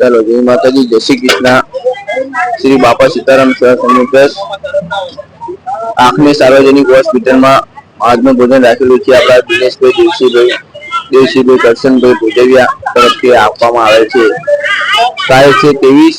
ચાલો જય માતાજી જય શ્રી કૃષ્ણ શ્રી બાપા સીતારામ સહસમુદ્રસ આંખની સાર્વજનિક હોસ્પિટલમાં આજનું ભોજન રાખેલું છે આપણા દિનેશભાઈ દેવસીભાઈ દેવસીભાઈ કરશનભાઈ ભોજવિયા તરફથી આપવામાં આવે છે તારીખ છે ત્રેવીસ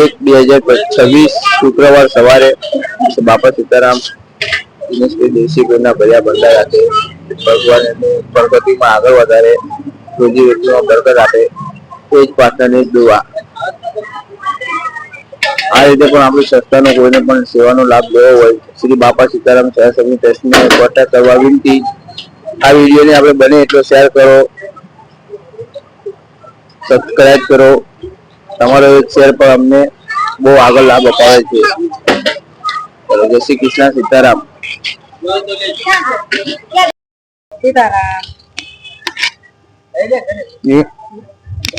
એક બે હજાર છવ્વીસ શુક્રવાર સવારે બાપા સીતારામ દિનેશભાઈ દેવસીભાઈના ભર્યા બંધા રાખે ભગવાન પ્રગતિમાં આગળ વધારે રોજી રોટીમાં બરકત આપે એ પાર્ટનરની દુઆ આ રીતે પણ આપણી સંસ્થાનો કોઈને પણ સેવાનો લાભ લેવો હોય શ્રી બાપા સીતારામ સહસબની ટ્રસ્ટને કોન્ટેક્ટ કરવા વિનંતી આ વિડીયોને આપણે બને એટલો શેર કરો સબસ્ક્રાઈબ કરો તમારો એક શેર પણ અમને બહુ આગળ લાભ અપાવે છે જય શ્રી કૃષ્ણ સીતારામ સીતારામ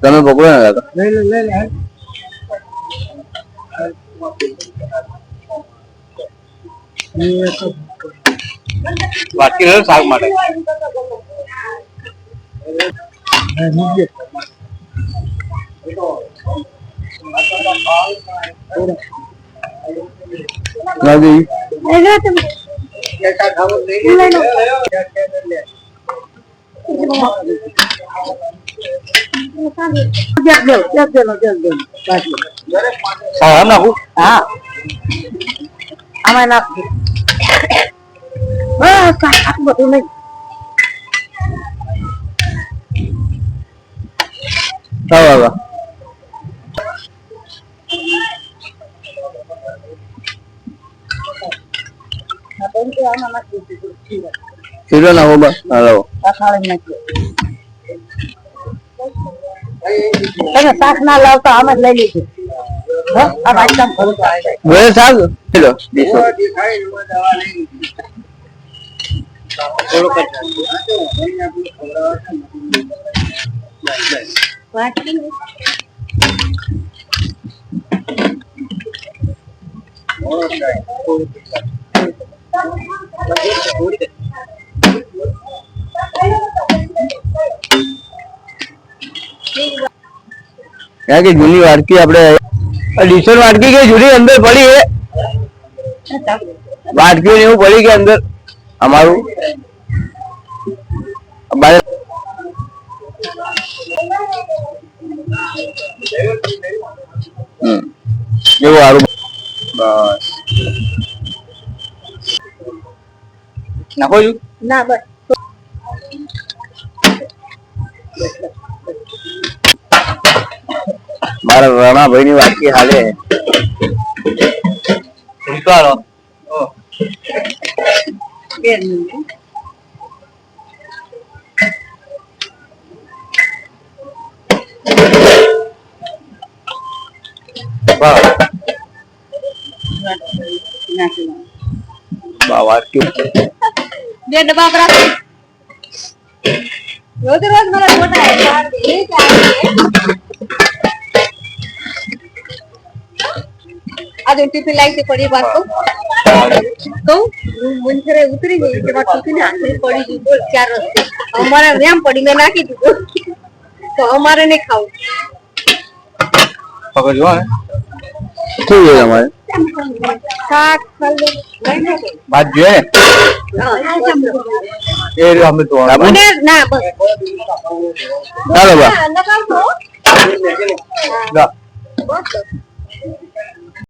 તમે પકડો ને કાકા લઈ લે લઈ લે બાકી રહ્યો શાક માટે ગાડી હેલો તમે કેટા ખાવ નહીં લે લે salam aku ah aman ah aku buat ini tahu Sudah lah, Oba. Halo. Tak saling lagi. તમે શાક ના લાવતા અમે લઈ લીધું વેલ શાક કિલો દીસો થોડું કે કે જૂની વાર્તી આપણે એડિશન વાર્તી જે જૂની અંદર પડી હે વાર્તી એ હું પડી કે અંદર અમારું હમ ને વારું બસ કી ના હોય ના બસ મારા રણાભાઈ ની વાકી હાલે ઉતારો બાવા બે ડબ્બા રોજ રોજ મારા મોટા आइडेंटिटी लाइक તે પડી વાત કહું કહું મન ખરે ઉતરી ગઈ કે વાત કીધી ને આખી પડી ગઈ બોલ ચાર રસ્તે અમારે એમ પડી મેં નાખી દીધું તો અમારે નહીં ખાવું પકડજો હે શું છે તમારે શાક ભાત જોઈએ એ અમે તો મને ના બસ ચાલો બા ના